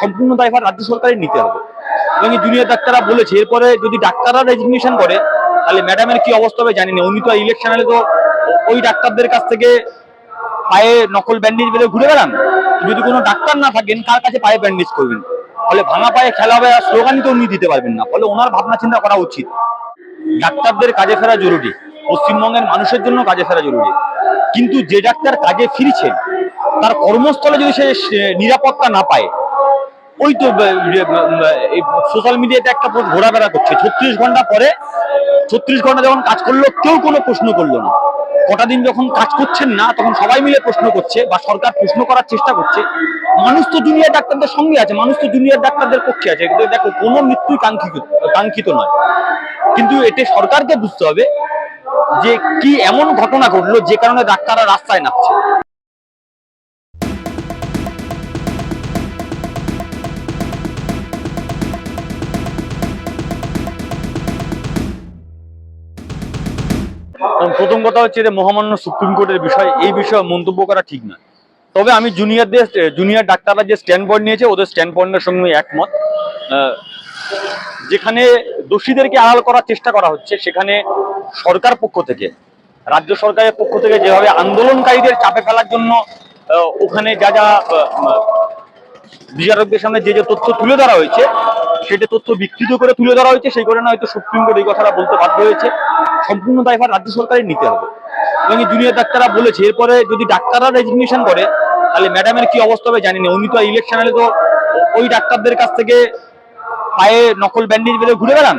সম্পূর্ণ দায়ভার রাজ্য সরকারের নিতে হবে। এবং জুনিয়র ডাক্তাররা বলেছে, এরপরে যদি ডাক্তাররা রেজিগনেশন করে, তাহলে ম্যাডামের কি অবস্থা হবে জানি না। উনি তো ইলেকশন হলে তো ওই ডাক্তারদের কাছ থেকে পায়ে নকল ব্যান্ডেজ বেঁধে ঘুরে বেড়ান। যদি কোনো ডাক্তার না থাকেন, কার কাছে পায়ে ব্যান্ডেজ করবেন? ফলে ভাঙা পায়ে খেলা হবে আর স্লোগানই তো উনি দিতে পারবেন না। ফলে ওনার ভাবনা চিন্তা করা উচিত। ডাক্তারদের কাজে ফেরা জরুরি। পশ্চিমবঙ্গের মানুষের জন্য কাজে ফেরা জরুরি। কিন্তু যে ডাক্তার কাজে ফিরছেন, তার কর্মস্থলে যদি সে নিরাপত্তা না পায় ওই তো সোশ্যাল মিডিয়াতে একটা পোস্ট ঘোরাফেরা করছে। ছত্রিশ ঘণ্টা পরে, ছত্রিশ ঘণ্টা যখন কাজ করল, কেউ কোনো প্রশ্ন করল না। কটা দিন যখন কাজ করছেন না, তখন সবাই মিলে প্রশ্ন করছে বা সরকার প্রশ্ন করার চেষ্টা করছে। মানুষ তো জুনিয়র ডাক্তারদের সঙ্গে আছে, মানুষ তো জুনিয়র ডাক্তারদের পক্ষে আছে। কিন্তু দেখো, কোনো মৃত্যুই কাঙ্ক্ষিত কাঙ্ক্ষিত নয়। কিন্তু এতে সরকারকে বুঝতে হবে যে কি এমন ঘটনা ঘটলো যে কারণে ডাক্তাররা রাস্তায় নামছে। কারণ প্রথম কথা হচ্ছে যে মহামান্য সুপ্রিম কোর্টের বিষয়, এই বিষয়ে মন্তব্য করা ঠিক নয়। তবে আমি জুনিয়রদের জুনিয়র ডাক্তাররা যে স্ট্যান্ড পয়েন্ট নিয়েছে, ওদের স্ট্যান্ড পয়েন্টের সঙ্গে একমত। যেখানে দোষীদেরকে আড়াল করার চেষ্টা করা হচ্ছে, সেখানে সরকার পক্ষ থেকে, রাজ্য সরকারের পক্ষ থেকে যেভাবে আন্দোলনকারীদের চাপে ফেলার জন্য ওখানে যা যা বিচারকদের সামনে যে যে তথ্য তুলে ধরা হয়েছে সেটা তথ্য বিকৃত করে তুলে ধরা হয়েছে, সেই কারণে হয়তো সুপ্রিম কোর্ট এই কথাটা বলতে বাধ্য হয়েছে। সম্পূর্ণ দায়ভার রাজ্য সরকারের নিতে হবে। এবং জুনিয়র ডাক্তাররা বলেছে, এরপরে যদি ডাক্তাররা রেজিগনেশন করে, তাহলে ম্যাডামের কি অবস্থা হবে জানি না। উনি তো ইলেকশন হলে তো ওই ডাক্তারদের কাছ থেকে পায়ে নকল ব্যান্ডেজ বেঁধে ঘুরে বেড়ান।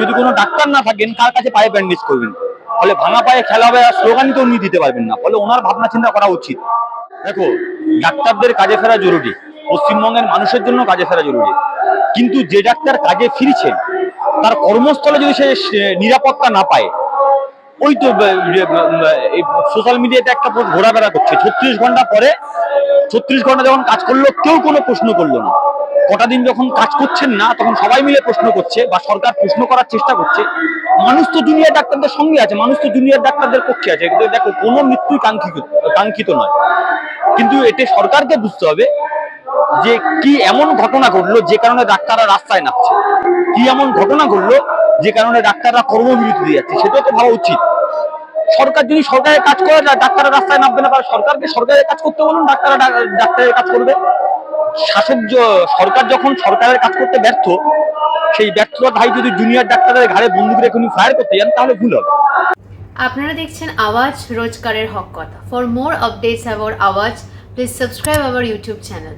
যদি কোনো ডাক্তার না থাকেন, কার কাছে পায়ে ব্যান্ডেজ করবেন? ফলে ভাঙা পায়ে খেলা হবে, আর স্লোগানই তো উনি দিতে পারবেন না। ফলে ওনার ভাবনা চিন্তা করা উচিত। দেখো, ডাক্তারদের কাজে ফেরা জরুরি। পশ্চিমবঙ্গের মানুষের জন্য কাজে ফেরা জরুরি। কিন্তু যে ডাক্তার কাজে ফিরছেন তার কর্মস্থলে যদি সে নিরাপত্তা না পায়, ওই তো সোশ্যাল মিডিয়াতে একটা পোস্ট ঘোরাফেরা করছে। ছত্রিশ ঘণ্টা পরে, ছত্রিশ ঘণ্টা যখন কাজ করল, কেউ কোনো প্রশ্ন করল না। কটা দিন যখন কাজ করছেন না, তখন সবাই মিলে প্রশ্ন করছে বা সরকার প্রশ্ন করার চেষ্টা করছে। মানুষ তো জুনিয়র ডাক্তারদের সঙ্গে আছে, মানুষ তো জুনিয়র ডাক্তারদের পক্ষে আছে। দেখো, কোনো মৃত্যুই কাঙ্ক্ষিত কাঙ্ক্ষিত নয়। কিন্তু এতে সরকারকে বুঝতে হবে যে কি এমন ঘটনা ঘটলো যে কারণে ডাক্তাররা রাস্তায় নামছে? কি এমন ঘটনা ঘটলো যে কারণে ডাক্তাররা কর্মবিরতি দিয়ে যাচ্ছে? সেটাও তো ভাবা উচিত। সরকার যদি সরকারের কাজ করে ডাক্তাররা রাস্তায় নামবে না। তাহলে সরকারকে সরকারের কাজ করতে বলুন, ডাক্তাররা ডাক্তারের কাজ করবে। শাসক সরকার যখন সরকারের কাজ করতে ব্যর্থ, সেই ব্যর্থতার ভাই যদি জুনিয়র ডাক্তারের ঘাড়ে বন্দুক রেখে উনি ফায়ার করতে যান, তাহলে ভুল হবে। আপনারা দেখছেন আওয়াজ রোজকারের হক কথা। For more updates about Awaaz please subscribe our YouTube channel